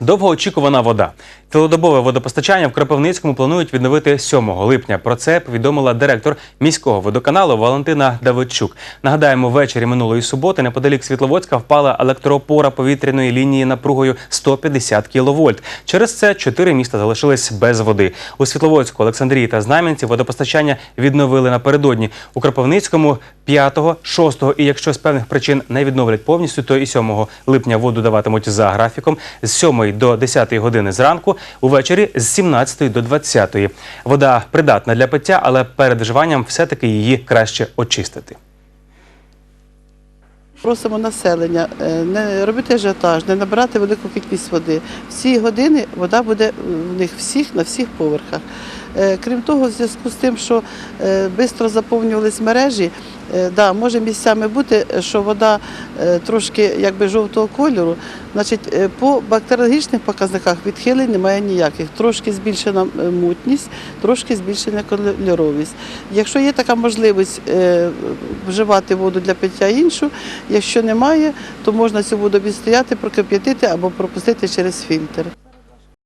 Довгоочікувана вода. Цілодобове водопостачання в Кропивницькому планують відновити 7 липня. Про це повідомила директор міського водоканалу Валентина Давидчук. Нагадаємо, ввечері минулої суботи неподалік Світловодська впала електроопора повітряної лінії напругою 150 кВт. Через це чотири міста залишились без води. У Світловодську, Олександрії та Знам'янці водопостачання відновили напередодні. У Кропивницькому 5, 6 і якщо з певних причин не відновлять повністю, то і 7 липня воду даватимуть за графіком з 7 до 10 години зранку, увечері з 17 до 20. Вода придатна для пиття, але перед вживанням все-таки її краще очистити. Просимо населення е, не робити ажіотаж, не набирати велику кількість води. Всі години вода буде в них всіх на всіх поверхах. Е, Крім того, в зв'язку з тим, що швидко заповнювались мережі, е, да, може місцями бути, що вода е, трошки якби жовтого кольору. Значить, е, по бактеріологічних показниках відхилень немає ніяких. Трошки збільшена е, мутність, трошки збільшена кольоровість. Якщо є така можливість е, вживати воду для пиття іншу, якщо немає, то можна цю воду відстояти, прокип'ятити або пропустити через фільтр.